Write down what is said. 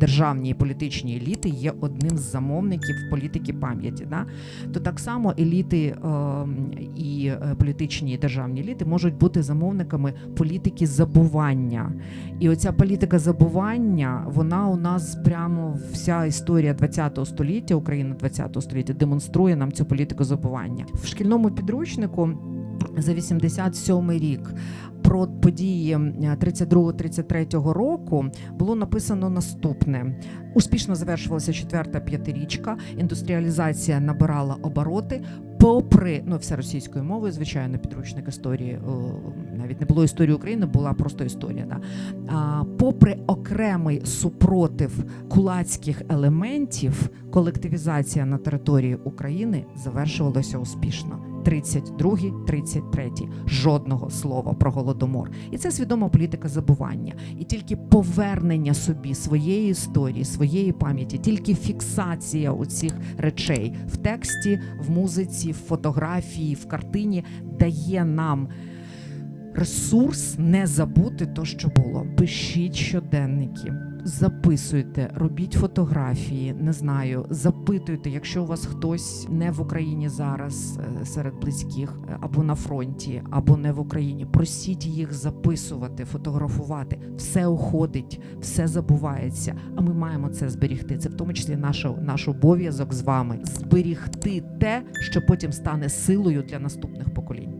державні і політичні еліти є одним з замовників політики пам'яті. Да? То так само еліти е, і е, політичні і державні еліти можуть бути замовниками політики забування. І оця політика забування, вона у нас прямо вся історія ХХ століття, України ХХ століття демонструє нам цю політику забування. В шкільному підручнику за 87 рік. Про події 32-33 року було написано наступне: успішно завершувалася четверта п'ятирічка. Індустріалізація набирала обороти. Попри ну все російською мовою, звичайно, підручник історії навіть не було історії України, була просто історія. Да? А, попри окремий супротив кулацьких елементів, колективізація на території України завершувалася успішно. 32-33. жодного слова про голодомор, і це свідома політика забування, і тільки повернення собі своєї історії, своєї пам'яті, тільки фіксація у цих речей в тексті, в музиці, в фотографії, в картині дає нам ресурс не забути то, що було. Пишіть щоденники, записуйте, робіть фотографії, не знаю, запитуйте, якщо у вас хтось не в Україні зараз е, серед близьких, е, або на фронті, або не в Україні. Просіть їх записувати, фотографувати. Все уходить, все забувається. А ми маємо це зберігти. Це в тому числі наш, наш обов'язок з вами зберігти те, що потім стане силою для наступних поколінь.